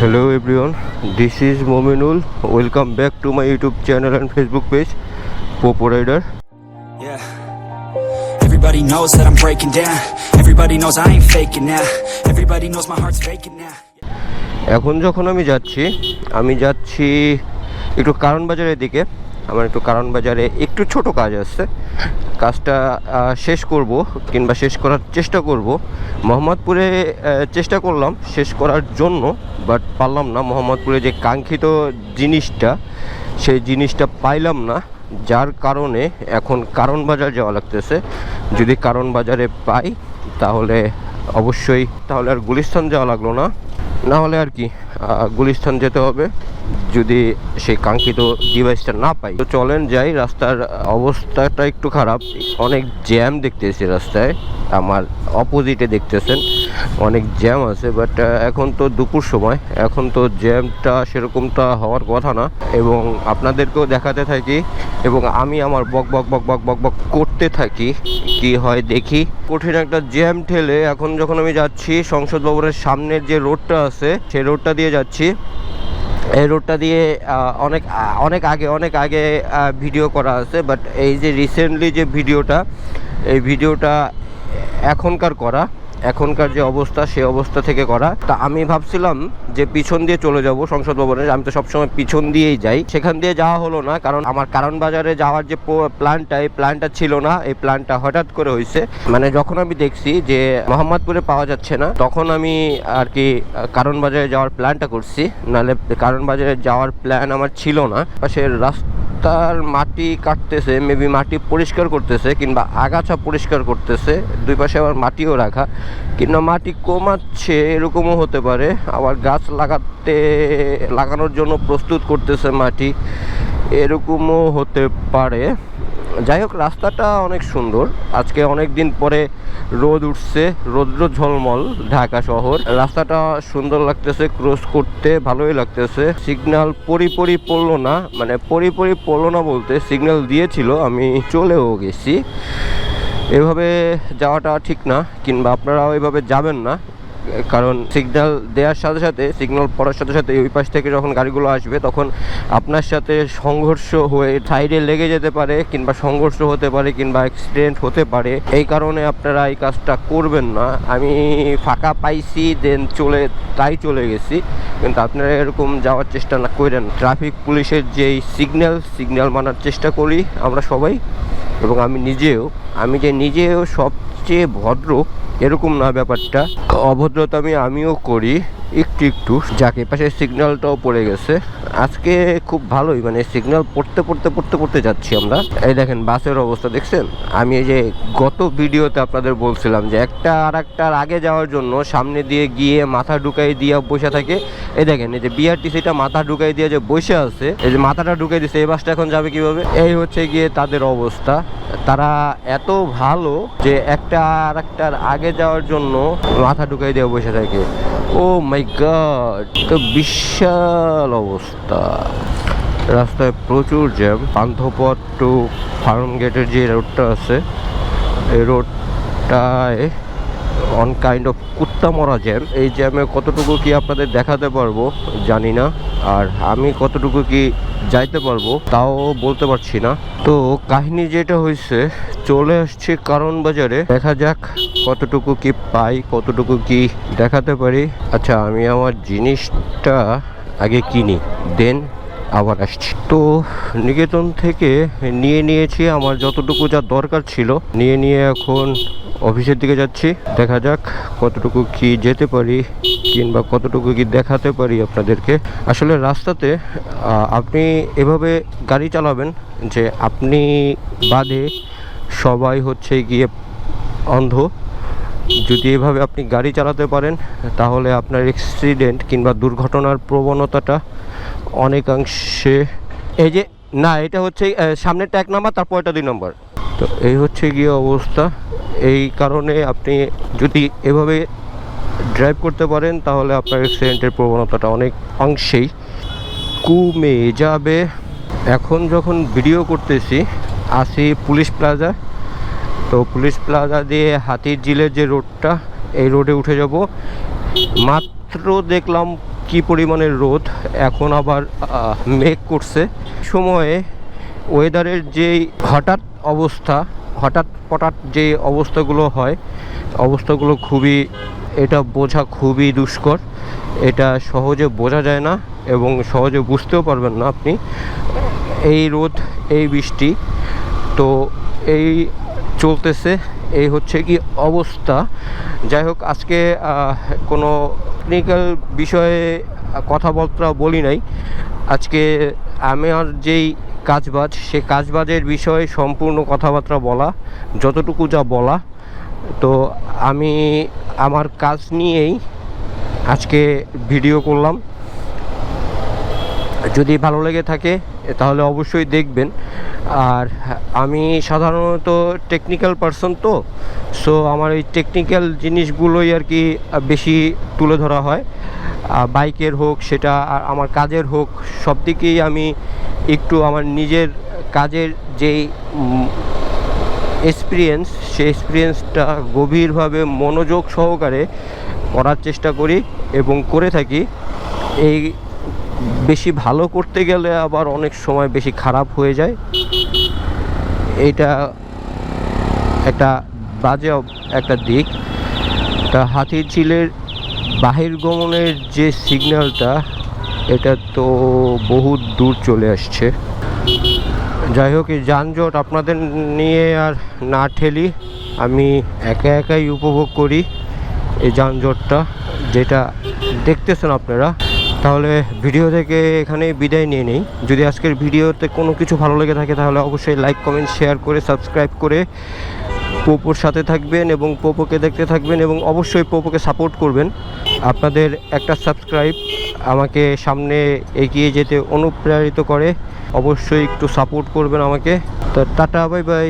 Hello everyone this is Mominul welcome back to my YouTube channel and Facebook page Popo rider এখন যখন আমি যাচ্ছি আমি যাচ্ছি একটু কারণ বাজারের দিকে। আমার একটু কারণ বাজারে একটু ছোট কাজ আছে। কাজটা শেষ করব কিংবা শেষ করার চেষ্টা করব। মোহাম্মদপুরে চেষ্টা করলাম শেষ করার জন্য বাট পারলাম না। মোহাম্মদপুরে যে কাঙ্ক্ষিত জিনিসটা, সেই জিনিসটা পাইলাম না, যার কারণে এখন কারণ বাজার যাওয়া লাগতেছে। যদি কারণ বাজারে পাই, তাহলে অবশ্যই, তাহলে আর গুলিস্তান যাওয়া লাগল না। না হলে আর কি গুলিস্তান যেতে হবে। যদি সেই কাঙ্ক্ষিত ডিভাইসটা না পাই। তো চলেন যাই, রাস্তার অবস্থাটা একটু খারাপ। অনেক জ্যাম দেখতেছি রাস্তায়। আমার অপোজিটে দেখতেছেন। অনেক জ্যাম আছে বাট এখন তো দুপুর সময়। এখন তো জ্যামটা সেরকমটা হওয়ার কথা না। এবং আপনাদেরকেও দেখাতে থাকি এবং আমি আমার বক বক বক বক বক বক করতে থাকি। কি হয় দেখি। কঠিন একটা জ্যাম ঠেলে এখন যখন আমি যাচ্ছি সংসদ ভবনের সামনের যে রোডটা আছে, সেই রোডটা দিয়ে যাচ্ছি। এই রোডটা দিয়ে অনেক অনেক আগে অনেক আগে ভিডিও করা আছে বাট এই যে রিসেন্টলি যে ভিডিওটা এই ভিডিওটা এখনকার করা এখনকার যে অবস্থা, সে অবস্থা থেকে করা। তা আমি ভাবছিলাম যে পিছন দিয়ে চলে যাব সংসদ ভবনে। আমি তো সবসময় পিছন দিয়েই যাই। সেখান দিয়ে যাওয়া হলো না, কারণ আমার কারণ বাজারে যাওয়ার যে প্ল্যানটা এই প্ল্যানটা ছিল না। এই প্ল্যানটা হঠাৎ করে হয়েছে মানে যখন আমি দেখছি যে মোহাম্মদপুরে পাওয়া যাচ্ছে না, তখন আমি আর কি কারণ বাজারে যাওয়ার প্ল্যানটা করছি। নাহলে কারণ বাজারে যাওয়ার প্ল্যান আমার ছিল না। পাশে রাস্তার মাটি কাটতেছে মেবি মাটি পরিষ্কার করতেছে কিংবা আগাছা পরিষ্কার করতেছে, দুই পাশে আবার মাটিও রাখা। কিংবা মাটি কমাচ্ছে, এরকমও হতে পারে। আবার গাছ লাগাতে, লাগানোর জন্য প্রস্তুত করতেছে মাটি, এরকমও হতে পারে। যাই হোক, রাস্তাটা অনেক সুন্দর। আজকে অনেক দিন পরে রোদ উঠছে, রৌদ্র ঝলমল ঢাকা শহর। রাস্তাটা সুন্দর লাগতেছে, ক্রস করতে ভালোই লাগতেছে। সিগন্যাল পরি পরি পড়ল না মানে পরি পরি পড়ল না বলতে সিগন্যাল দিয়েছিল, আমি চলেও গেছি। এভাবে যাওয়াটা ঠিক না, কিংবা আপনারাও এভাবে যাবেন না। কারণ সিগন্যাল দেওয়ার সাথে সাথে সিগন্যাল পড়ার সাথে সাথে ওই পাশ থেকে যখন গাড়িগুলো আসবে, তখন আপনার সাথে সংঘর্ষ হয়ে সাইডে লেগে যেতে পারে কিংবা সংঘর্ষ হতে পারে কিংবা অ্যাক্সিডেন্ট হতে পারে। এই কারণে আপনারা এই কাজটা করবেন না। আমি ফাঁকা পাইছি দেন চলে, তাই চলে গেছি। কিন্তু আপনারা এরকম যাওয়ার চেষ্টা না করেন। ট্রাফিক পুলিশের যেই সিগন্যাল সিগন্যাল মানার চেষ্টা করি। আমরা সবাই এবং আমি নিজেও, আমি যে নিজেও সবচেয়ে ভদ্র এরকম না ব্যাপারটা। অভদ্রতা আমি আমিও করি। একটু একটু। যাকে পাশে সিগন্যালটাও পড়ে গেছে। আজকে খুব ভালোই মানে সিগন্যাল পড়তে পড়তে পড়তে পড়তে যাচ্ছি আমরা। এই দেখেন, বাসের অবস্থা, দেখছেন? আমি এই যে গত ভিডিওতে আপনাদের বলছিলাম যে একটা আর একটার আগে যাওয়ার জন্য সামনে দিয়ে গিয়ে মাথা ঢুকাই দিয়ে বসে থাকে। এই দেখেন, এই যে বিআরটিসিটা মাথা ঢুকাই দিয়ে যে বসে আছে, এই যে মাথাটা ঢুকাই দিছে, এই বাসটা এখন যাবে কীভাবে? এই হচ্ছে গিয়ে তাদের অবস্থা। তারা এত ভালো যে একটা আর একটার আগে যাওয়ার জন্য মাথা ঢুকাই দেওয়া বসে থাকে। ও মাই গড তো বিশাল অবস্থা। রাস্তায় প্রচুর জ্যাম। পান্থপথ টু ফার্ম গেটের যে রোডটা আছে, এই রোডটায় অন কাইন্ড অফ কুত্তা মরা জ্যাম। এই জ্যামে কতটুকু কি আপনাদের দেখাতে পারব জানি না। আর আমি কতটুকু কি যাইতে পারব, তাও বলতে পারছি না। তো কাহিনী যেটা হয়েছে, চলে আসছে কারণ বাজারে। দেখা যাক কতটুকু কি পাই, কতটুকু কি দেখাতে পারি। আচ্ছা আমি আমার জিনিসটা আগে কিনি, দেন আবার আসছি। তো নিকেতন থেকে নিয়ে নিয়েছি আমার যতটুকু যা দরকার ছিল, নিয়ে নিয়ে এখন অফিসের দিকে যাচ্ছি। দেখা যাক কতটুকু কি যেতে পারি কিংবা কতটুকু কি দেখাতে পারি আপনাদেরকে। আসলে রাস্তাতে আপনি এভাবে গাড়ি চালাবেন যে আপনি বাদে সবাই হচ্ছে গিয়ে অন্ধ। যদি এভাবে আপনি গাড়ি চালাতে পারেন, তাহলে আপনার অ্যাক্সিডেন্ট কিংবা দুর্ঘটনার প্রবণতাটা অনেকাংশে, এই যে, না, এটা হচ্ছে সামনেরটা এক নাম্বার তারপর এটা দুই নম্বর। তো এই হচ্ছে গিয়ে অবস্থা। এই কারণে আপনি যদি এভাবে ড্রাইভ করতে পারেন, তাহলে আপনার অ্যাক্সিডেন্টের প্রবণতাটা অনেক অংশেই কমে যাবে। এখন যখন ভিডিও করতেছি, আসি পুলিশ প্লাজা তো পুলিশ প্লাজা দিয়ে হাতির ঝিলের যে রোডটা এই রোডে উঠে যাব। মাত্র দেখলাম কি পরিমাণের রোদ, এখন আবার মেঘ করছে। সময়ে ওয়েদারের যেই হঠাৎ অবস্থা হঠাৎ হঠাৎ যে অবস্থাগুলো হয়, অবস্থাগুলো খুবই, এটা বোঝা খুবই দুষ্কর। এটা সহজে বোঝা যায় না এবং সহজে বুঝতেও পারবেন না আপনি। এই রোদ, এই বৃষ্টি, তো এই চলতেছে। এই হচ্ছে কি অবস্থা। যাই হোক, আজকে কোনো টেকনিক্যাল বিষয়ে কথাবার্তা বলি নাই। আজকে আমার যেই কাজবাজ, সে কাজবাজের বিষয়ে সম্পূর্ণ কথাবার্তা বলা, যতটুকু যা বলা, তো আমি আমার কাজ নিয়েই আজকে ভিডিও করলাম। যদি ভালো লেগে থাকে, তাহলে অবশ্যই দেখবেন। আর আমি সাধারণত টেকনিক্যাল পার্সন তো সো আমার এই টেকনিক্যাল জিনিসগুলোই আর কি বেশি তুলে ধরা হয়। বাইকের হোক, সেটা, আর আমার কাজের হোক, সব দিকেই আমি একটু আমার নিজের কাজের যেই এক্সপিরিয়েন্স সেই এক্সপিরিয়েন্সটা গভীরভাবে মনোযোগ সহকারে করার চেষ্টা করি এবং করে থাকি। এই বেশি ভালো করতে গেলে আবার অনেক সময় বেশি খারাপ হয়ে যায়। এটা একটা বাজে একটা দিক। তা হাতির ঝিলের বাহির গমনের যে সিগন্যালটা এটা তো বহু দূর চলে আসছে। যাই হোক, এই যানজট আপনাদের নিয়ে আর না ঠেলি। আমি একা একাই উপভোগ করি এই যানজটটা, যেটা দেখতেছেন আপনারা। তাহলে ভিডিও থেকে এখানে বিদায় নিয়ে নেই। যদি আজকের ভিডিওতে কোনো কিছু ভালো লেগে থাকে, তাহলে অবশ্যই লাইক কমেন্ট শেয়ার করে সাবস্ক্রাইব করে পোপোর সাথে থাকবেন এবং পোপোকে দেখতে থাকবেন এবং অবশ্যই পোপোকে সাপোর্ট করবেন। আপনাদের একটা সাবস্ক্রাইব আমাকে সামনে এগিয়ে যেতে অনুপ্রেরিত করে। অবশ্যই একটু সাপোর্ট করবেন আমাকে। তো টাটা, বাই বাই।